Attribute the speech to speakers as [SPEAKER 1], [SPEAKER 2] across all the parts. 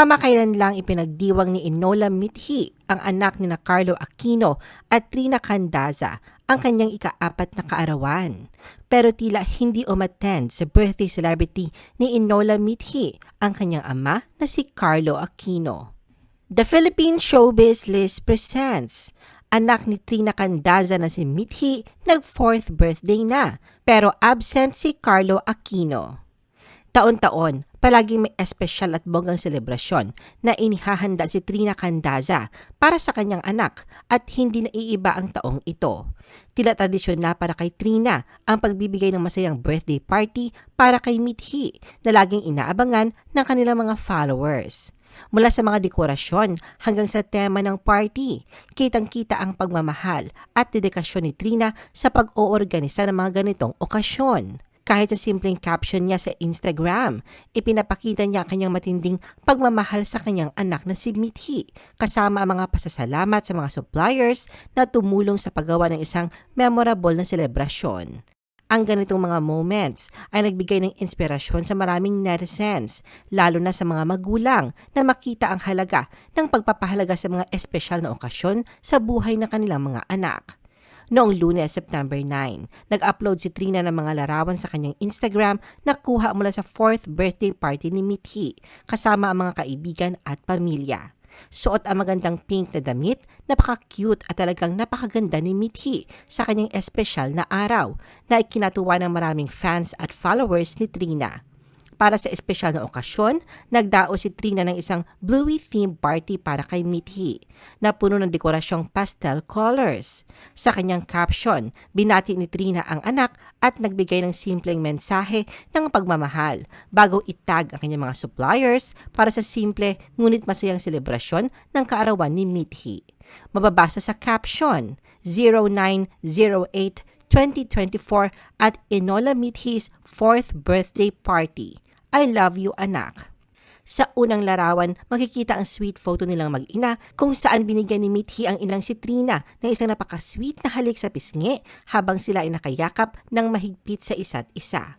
[SPEAKER 1] Kamakailan lang ipinagdiwang ni Inola Mithi, ang anak ni na Carlo Aquino at Trina Candaza, ang kanyang ikaapat na kaarawan. Pero tila hindi umattend sa birthday celebrity ni Inola Mithi, ang kanyang ama na si Carlo Aquino. The Philippine Showbiz List presents anak ni Trina Candaza na si Mithi nag-fourth birthday na, pero absent si Carlo Aquino. Taon-taon, palaging may espesyal at bonggang selebrasyon na inihahanda si Trina Candaza para sa kanyang anak at hindi naiiba ang taong ito. Tila tradisyon na para kay Trina ang pagbibigay ng masayang birthday party para kay Mithi na laging inaabangan ng kanilang mga followers. Mula sa mga dekorasyon hanggang sa tema ng party, kitang-kita ang pagmamahal at dedikasyon ni Trina sa pag-oorganisa ng mga ganitong okasyon. Kahit sa simpleng caption niya sa Instagram, ipinapakita niya ang kanyang matinding pagmamahal sa kanyang anak na si Mithi, kasama ang mga pasasalamat sa mga suppliers na tumulong sa paggawa ng isang memorable na selebrasyon. Ang ganitong mga moments ay nagbigay ng inspirasyon sa maraming netizens, lalo na sa mga magulang na makita ang halaga ng pagpapahalaga sa mga espesyal na okasyon sa buhay ng kanilang mga anak. Noong lunes, September 9, nag-upload si Trina ng mga larawan sa kanyang Instagram na kuha mula sa 4th birthday party ni Mithi kasama ang mga kaibigan at pamilya. Suot ang magandang pink na damit, napaka-cute at talagang napakaganda ni Mithi sa kanyang espesyal na araw na ikinatuwa ng maraming fans at followers ni Trina. Para sa espesyal na okasyon, nagdao si Trina ng isang bluey theme party para kay Mithi na puno ng dekorasyong pastel colors. Sa kanyang caption, binati ni Trina ang anak at nagbigay ng simpleng mensahe ng pagmamahal bago itag ang kanyang mga suppliers para sa simple ngunit masayang selebrasyon ng kaarawan ni Mithi. Mababasa sa caption, 0908 2024 at Enola Mithi's 4th birthday party. I love you anak. Sa unang larawan, makikita ang sweet photo nilang mag-ina kung saan binigyan ni Mithi ang ilang si Trina ng isang napaka-sweet na halik sa pisngi habang sila ay nakayakap ng mahigpit sa isa't isa.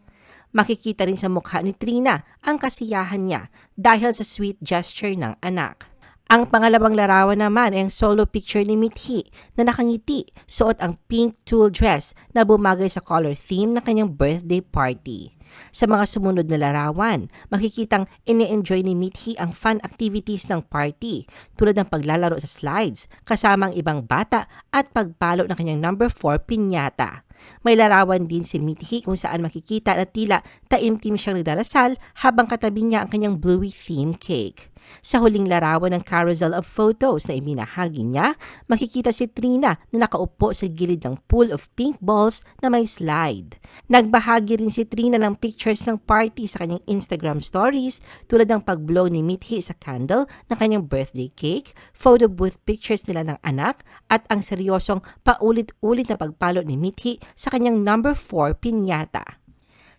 [SPEAKER 1] Makikita rin sa mukha ni Trina ang kasiyahan niya dahil sa sweet gesture ng anak. Ang pangalawang larawan naman ay ang solo picture ni Mithi na nakangiti, suot ang pink tulle dress na bumagay sa color theme ng kanyang birthday party. Sa mga sumunod na larawan, makikitang ini-enjoy ni Mithi ang fun activities ng party tulad ng paglalaro sa slides kasama ang ibang bata at pagpalo ng kanyang number 4 pinyata. May larawan din si Mithi kung saan makikita na tila taimtim siyang nagdarasal habang katabi niya ang kanyang bluey theme cake. Sa huling larawan ng carousel of photos na ibinahagi niya, makikita si Trina na nakaupo sa gilid ng pool of pink balls na may slide. Nagbahagi rin si Trina ng pictures ng party sa kanyang Instagram stories tulad ng pag-blow ni Mithi sa candle ng kanyang birthday cake, photo booth pictures nila ng anak, at ang seryosong paulit-ulit na pagpalo ni Mithi sa kanyang number 4 pinyata.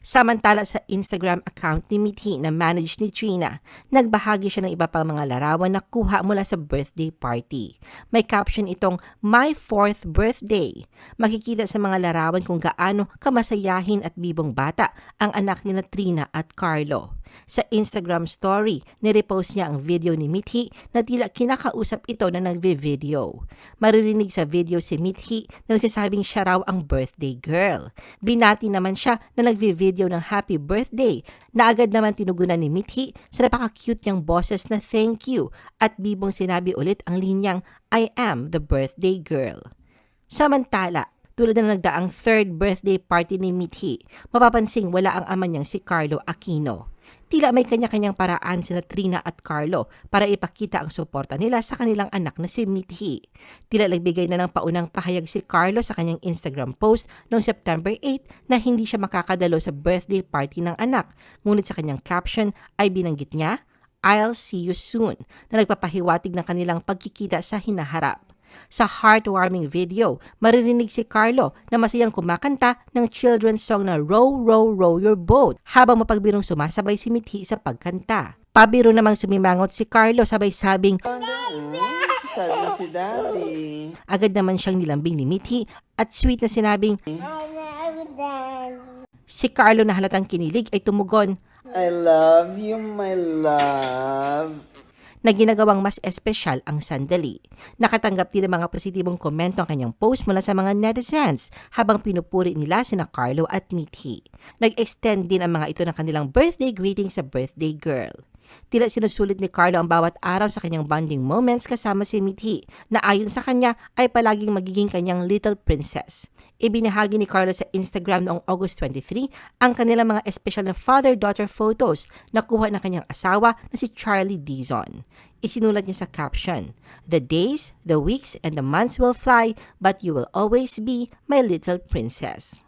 [SPEAKER 1] Samantala sa Instagram account ni Mithi na managed ni Trina, nagbahagi siya ng iba pang mga larawan na kuha mula sa birthday party. May caption itong My Fourth Birthday. Makikita sa mga larawan kung gaano kamasayahin at bibong bata ang anak ni na Trina at Carlo. Sa Instagram story, nirepost niya ang video ni Mithi na tila kinakausap ito na nagve-video. Maririnig sa video si Mithi na nagsasabing siya raw ang birthday girl. Binati naman siya na nagve-video ng happy birthday na agad naman tinugunan ni Mithi sa napaka-cute niyang boses na thank you at bibong sinabi ulit ang linyang I am the birthday girl. Samantala, tulad na nagdaang third birthday party ni Mithi, mapapansing wala ang ama niyang si Carlo Aquino. Tila may kanya-kanyang paraan sina Trina at Carlo para ipakita ang suporta nila sa kanilang anak na si Mithi. Tila nagbigay na ng paunang pahayag si Carlo sa kanyang Instagram post noong September 8 na hindi siya makakadalo sa birthday party ng anak. Ngunit sa kanyang caption ay binanggit niya, I'll see you soon, na nagpapahiwatig ng kanilang pagkikita sa hinaharap. Sa heartwarming video, maririnig si Carlo na masayang kumakanta ng children's song na Row, Row, Row Your Boat habang mapagbirong sumasabay si Mithi sa pagkanta. Pabiro namang sumimangot si Carlo sabay sabing
[SPEAKER 2] na si Daddy.
[SPEAKER 1] agad naman siyang nilambing ni Mithi at sweet na sinabing si Carlo na halatang kinilig ay tumugon
[SPEAKER 2] I love you, my love.
[SPEAKER 1] Na ginagawang mas espesyal ang sandali. Nakatanggap din ng mga positibong komento ang kanyang post mula sa mga netizens habang pinupuri nila sina Carlo at Mithi. Nag-extend din ang mga ito ng kanilang birthday greeting sa birthday girl. Tila sinusulit ni Carlo ang bawat araw sa kanyang bonding moments kasama si Mithi na ayon sa kanya ay palaging magiging kanyang little princess. Ibinahagi ni Carlo sa Instagram noong August 23 ang kanilang mga espesyal na father-daughter photos na kuha ng kanyang asawa na si Charlie Dizon. Isinulat niya sa caption, The days, the weeks, and the months will fly, but you will always be my little princess.